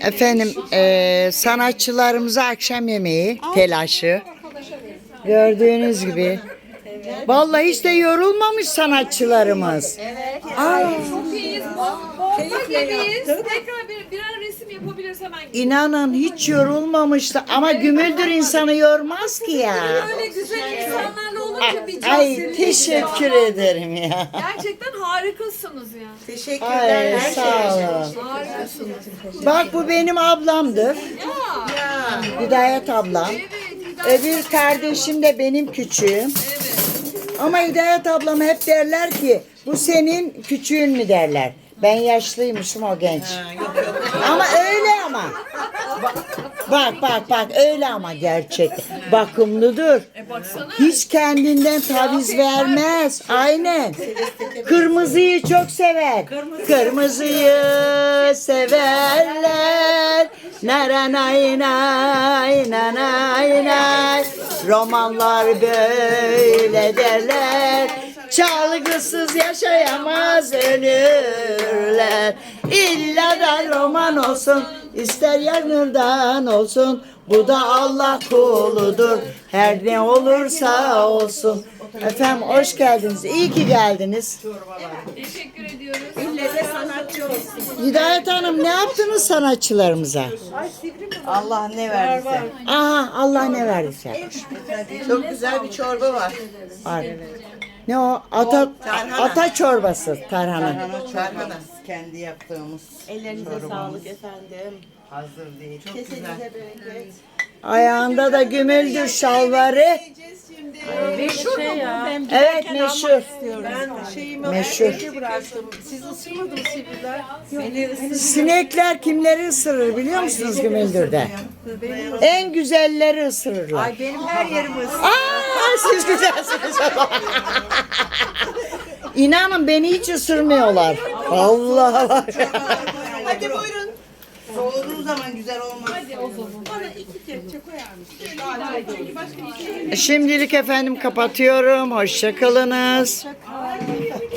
Efendim eee, sanatçılarımıza akşam yemeği telaşı. Gördüğünüz gibi. Vallahi hiç de yorulmamış sanatçılarımız. Çok iyiyiz. Bomba gibiyiz. Tekrar bir, birer resim yapabiliriz hemen. İnanın hiç yorulmamıştı ama gümüldür insanı yormaz ki ya. Böyle güzel insanlarla olunca bir Ay teşekkür var. ederim ya. Gerçekten harikasınız ya. Ay sağ olun. Bak bu benim ablamdır. Ya. Hidayet ablam. Evet. Öbür kardeşim de benim küçüğüm. Ama Hidayet ablam hep derler ki bu senin küçüğün mü derler. Ben yaşlıymışım o genç. Ama öyle ama. Ba- Bak bak bak öyle ama gerçek. Bakımlıdır. Baksana. Hiç kendinden taviz vermez. Aynen. Kırmızıyı çok sever. Kırmızıyı severler. Nara nay nay na nay nay. Romanlar böyle derler. Çalgısız yaşayamaz ölürler. İlla da roman olsun, ister yanırdan olsun. Bu da Allah kuludur. Her ne olursa olsun. Efendim hoş geldiniz. İyi ki geldiniz. Teşekkür ediyoruz. Hidayet Hanım ne yaptınız sanatçılarımıza? Allah ne verdiyse. Aha Allah ne verdiyse. Çok güzel bir çorba var. Var. Ne o? Ata, ata çorbası tarhana. Tarhana. Kendi yaptığımız. Ellerinize sağlık efendim. Hazır değil. Çok güzel. Ayağında da gümüldür şalvarı. Meşhur mu bu? Evet meşhur. Ben şeyimi Meşhur. evde bıraktım. Siz ısırmadınız sivriler. Beni ısırmadınız. Sinekler kimleri ısırır biliyor musunuz Gümüldür'de? En güzelleri ısırırlar. Ay benim her yerimi ısırdı. Aa, siz güzelsiniz. İnanın beni hiç ısırmıyorlar. Allah Allah. Hadi buyurun. Soğuduğu zaman güzel olmaz. Hadi o zaman. Bana iki kepçe koyar mısın? Şimdilik efendim kapatıyorum. Hoşçakalınız.